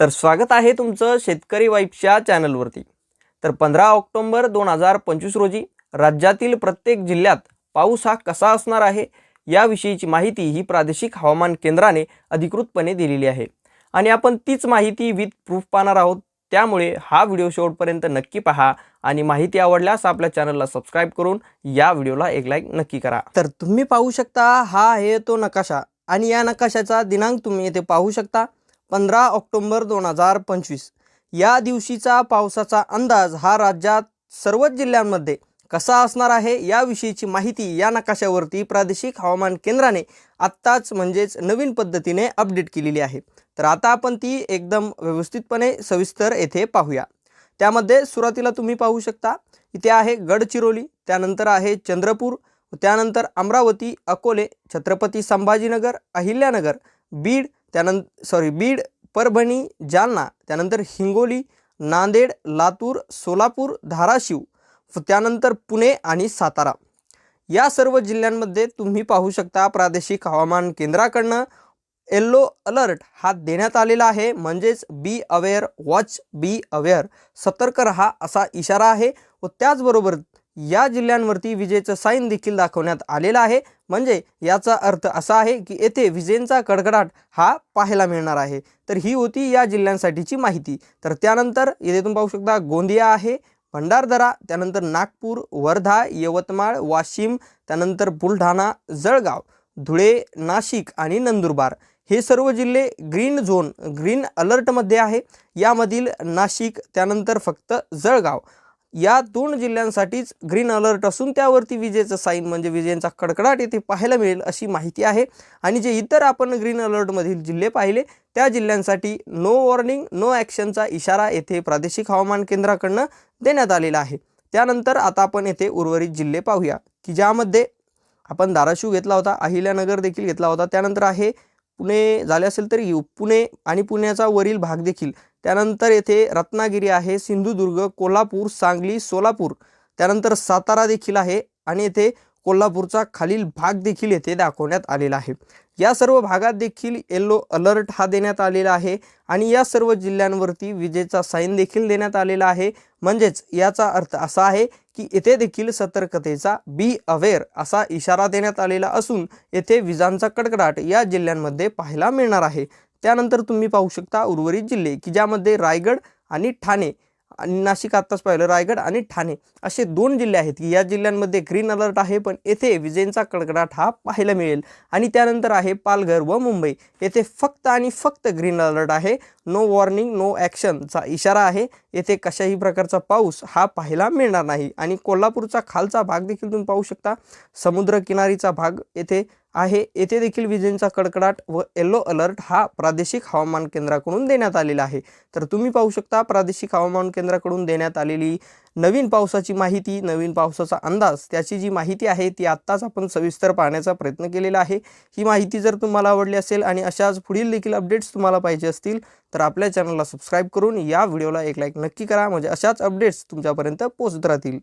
तर स्वागत आहे तुमचं शेतकरी वाईफच्या चॅनलवरती. तर पंधरा ऑक्टोंबर दोन हजार पंचवीस रोजी राज्यातील प्रत्येक जिल्ह्यात पाऊस हा कसा असणार आहे याविषयीची माहिती ही प्रादेशिक हवामान केंद्राने अधिकृतपणे दिलेली आहे. आणि आपण तीच माहिती विथ प्रूफ पाहणार आहोत. त्यामुळे हा व्हिडिओ शेवटपर्यंत नक्की पहा आणि माहिती आवडल्यास आपल्या चॅनलला सबस्क्राईब करून या व्हिडिओला एक लाईक नक्की करा. तर तुम्ही पाहू शकता हा आहे तो नकाशा आणि या नकाशाचा दिनांक तुम्ही येथे पाहू शकता. पंधरा ऑक्टोंबर दोन हजार पंचवीस. या दिवशीचा पावसाचा अंदाज हा राज्यात सर्वच जिल्ह्यांमध्ये कसा असणार आहे याविषयीची माहिती या नकाशावरती प्रादेशिक हवामान केंद्राने आत्ताच म्हणजेच नवीन पद्धतीने अपडेट केलेली आहे. तर आता आपण ती एकदम व्यवस्थितपणे सविस्तर येथे पाहूया. त्यामध्ये सुरुवातीला तुम्ही पाहू शकता इथे आहे गडचिरोली त्यानंतर आहे चंद्रपूर त्यानंतर अमरावती अकोले छत्रपती संभाजीनगर अहिल्यानगर बीड त्यानंतर सॉरी बीड परभणी जालना त्यानंतर हिंगोली नांदेड लातूर सोलापूर धाराशिव व त्यानंतर पुणे आणि सातारा. या सर्व जिल्ह्यांमध्ये तुम्ही पाहू शकता प्रादेशिक हवामान केंद्राकडनं येल्लो अलर्ट हा देण्यात आलेला आहे. म्हणजेच be aware watch be aware सतर्क रहा असा इशारा आहे व त्याचबरोबर या जिल्ह्यांवरती विजेचं साईन देखील दाखवण्यात आलेलं आहे. म्हणजे याचा अर्थ असा आहे की येथे विजेंचा कडकडाट हा पाहायला मिळणार आहे. तर ही होती या जिल्ह्यांसाठीची माहिती. तर त्यानंतर येथे तुम्ही पाहू शकता गोंदिया आहे भंडारदरा त्यानंतर नागपूर वर्धा यवतमाळ वाशिम त्यानंतर बुलढाणा जळगाव धुळे नाशिक आणि नंदुरबार. हे सर्व जिल्हे ग्रीन झोन ग्रीन अलर्टमध्ये आहे. यामधील नाशिक त्यानंतर फक्त जळगाव. या दोन जिल्ह्यांसाठीच ग्रीन अलर्ट असून त्यावरती विजेचं साईन म्हणजे विजेचा कडकडाट येथे पाहायला मिळेल अशी माहिती आहे. आणि जे इतर आपण ग्रीन अलर्टमधील जिल्हे पाहिले त्या जिल्ह्यांसाठी नो वॉर्निंग नो ॲक्शनचा इशारा येथे प्रादेशिक हवामान केंद्राकडनं देण्यात आलेला आहे. त्यानंतर आता आपण येथे उर्वरित जिल्हे पाहूया की ज्यामध्ये आपण धाराशिव घेतला होता अहिल्यानगर देखील घेतला होता. त्यानंतर आहे पुणे झाले असेल तर यू पुणे आणि पुण्याचा वरील भाग देखील. त्यानंतर येथे रत्नागिरी आहे सिंधुदुर्ग कोल्हापूर सांगली सोलापूर. त्यानंतर सातारा देखील आहे आणि येथे कोल्हापूरचा खालील भाग देखील येथे दाखवण्यात आलेला आहे. या सर्व भागात देखील येल्लो अलर्ट हा देण्यात आलेला आहे आणि या सर्व जिल्ह्यांवरती विजेचा साईन देखील देण्यात आलेला आहे. म्हणजेच याचा अर्थ असा आहे की येथे देखील सतर्कतेचा बी अवेअर असा इशारा देण्यात आलेला असून येथे विजांचा कडकडाट या जिल्ह्यांमध्ये पाहायला मिळणार आहे. त्यानंतर तुम्ही पाहू शकता उर्वरित जिल्हे की ज्यामध्ये रायगड आणि ठाणे आणि नाशिक आत्ताच पाहिलं रायगड आणि ठाणे असे दोन जिल्हे आहेत की या जिल्ह्यांमध्ये ग्रीन अलर्ट आहे पण येथे विजेंचा कडकडाट हा पाहायला मिळेल. आणि त्यानंतर आहे पालघर व मुंबई येथे फक्त आणि फक्त ग्रीन अलर्ट आहे नो वॉर्निंग नो ॲक्शनचा इशारा आहे. येथे कशाही प्रकारचा पाऊस हा पाहायला मिळणार नाही. आणि कोल्हापूरचा खालचा भाग देखील तुम्ही पाहू शकता समुद्रकिनारीचा भाग येथे आहे. येथे देखील विजेंचा कडकडाट व येल्लो अलर्ट हा प्रादेशिक हवामान केंद्राकडून देण्यात आलेला आहे. तर तुम्ही पाहू शकता प्रादेशिक हवामान केंद्राकडून देण्यात आलेली नवीन पावसाची माहिती नवीन पावसाचा अंदाज त्याची जी माहिती आहे ती आत्ताच आपण सविस्तर पाहण्याचा प्रयत्न केलेला आहे. ही माहिती जर तुम्हाला आवडली असेल आणि अशाच पुढील देखील अपडेट्स तुम्हाला पाहिजे असतील तर आपल्या चॅनलला सबस्क्राईब करून या व्हिडिओला एक लाईक नक्की करा. म्हणजे अशाच अपडेट्स तुमच्यापर्यंत पोहोचत राहतील.